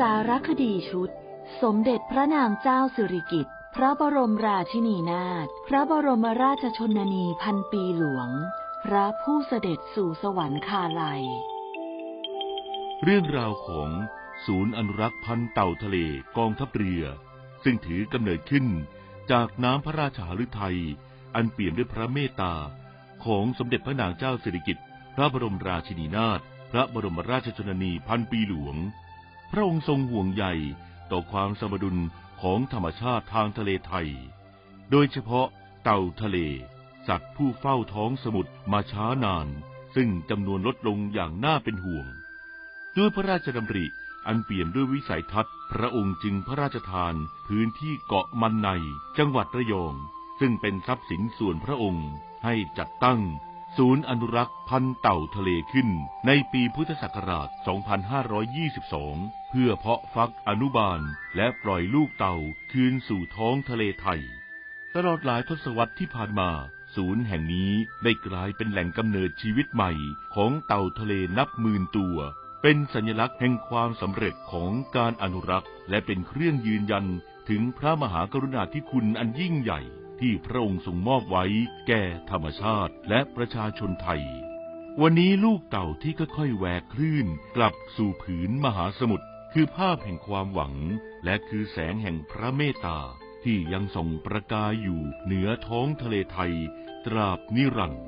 สารคดีชุด สมเด็จพระนางเจ้าสิริกิติ์พระบรมราชินีนาถพระบรมราชชนนีพันปีหลวง พระผู้เสด็จสู่สวรรคาลัย เรื่องราวของศูนย์อนุรักษ์พันธุ์เต่าทะเลกองทัพเรือ ซึ่งถือกำเนิดขึ้นจากน้ำพระราชหฤทัย อันเปี่ยมด้วยพระเมตตา ของสมเด็จพระนางเจ้าสิริกิติ์พระบรมราชินีนาถพระบรมราชชนนีพันปีหลวง พระองค์ทรงห่วงใยต่อความสมดุลของธรรมชาติทางทะเลไทย โดยเฉพาะเต่าทะเล สัตว์ผู้เฝ้าท้องสมุทรมาช้านาน ซึ่งจำนวนลดลงอย่างน่าเป็นห่วง ด้วยพระราชดำริอันเปลี่ยมด้วยวิสัยทัศน์ พระองค์จึงพระราชทานพื้นที่เกาะมันในจังหวัดระยอง ซึ่งเป็นทรัพย์สินส่วนพระองค์ให้จัดตั้ง ศูนย์อนุรักษ์พันเต่าทะเลขึ้น ในปีพุทธศักราช 2522 เพื่อเพาะฟักอนุบาลและปล่อยลูกเต่าคืนสู่ท้องทะเลไทย ตลอดหลายทศวรรษที่ผ่านมา ศูนย์แห่งนี้ได้กลายเป็นแหล่งกำเนิดชีวิตใหม่ของเต่าทะเลนับหมื่นตัวเป็นสัญลักษณ์แห่งความสำเร็จของการอนุรักษ์ และเป็นเครื่องยืนยันถึงพระมหากรุณาธิคุณอันยิ่งใหญ่ ที่พระองค์ทรงมอบไว้แก่ธรรมชาติและประชาชนไทย วันนี้ลูกเต่าที่ค่อยๆแหวกคลื่น กลับสู่ผืนมหาสมุทรคือภาพแห่งความหวัง และคือแสงแห่งพระเมตตา ที่ยังส่องประกายอยู่เหนือท้องทะเลไทย ตราบนิรันดร์